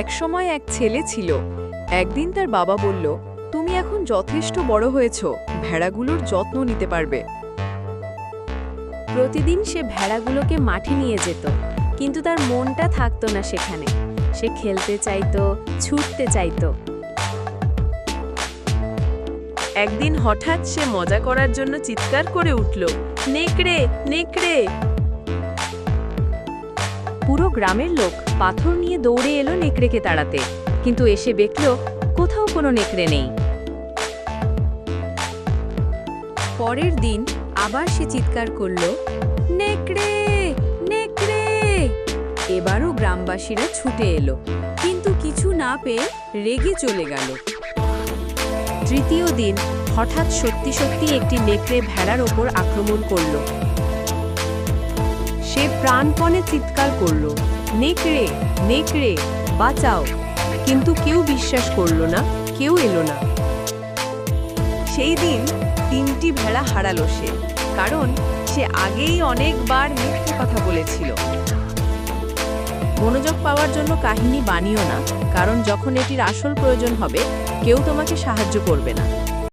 একসময় এক ছেলে ছিল। একদিন তার বাবা বলল, তুমি এখন যথেষ্ট বড় হয়েছ, ভেড়াগুলোর যত্ন নিতে পারবে। প্রতিদিন সে ভেড়াগুলোকে মাঠে নিয়ে যেত, কিন্তু তার মনটা থাকতো না সেখানে। সে খেলতে চাইতো, ছুটতে চাইতো। একদিন হঠাৎ সে মজা করার জন্য চিৎকার করে উঠল, নেকড়ে নেকড়ে! পুরো গ্রামের লোক পাথর নিয়ে দৌড়ে এলো নেকড়েকে তাড়াতে। কিন্তু এসে দেখল কোথাও কোনো নেকড়ে নেই। পরের দিন আবার সে চিৎকার করল, নেকড়ে নেকড়ে! এবারও গ্রামবাসীরা ছুটে এলো, কিন্তু কিছু না পেয়ে রেগে চলে গেল। তৃতীয় দিন হঠাৎ সত্যি সত্যি একটি নেকড়ে ভেড়ার ওপর আক্রমণ করল। সে প্রাণপণে চিৎকার করল নেকড়ে নেকড়ে বাঁচাও। কিন্তু কেউ বিশ্বাস করল না, কেউ এলো না। সেই দিন তিনটি ভেড়া হারালো সে, কারণ সে আগেই অনেকবার মিথ্যে কথা বলেছিল। মনোযোগ পাওয়ার জন্য কাহিনী বানিও না, কারণ যখন এটির আসল প্রয়োজন হবে, কেউ তোমাকে সাহায্য করবে না।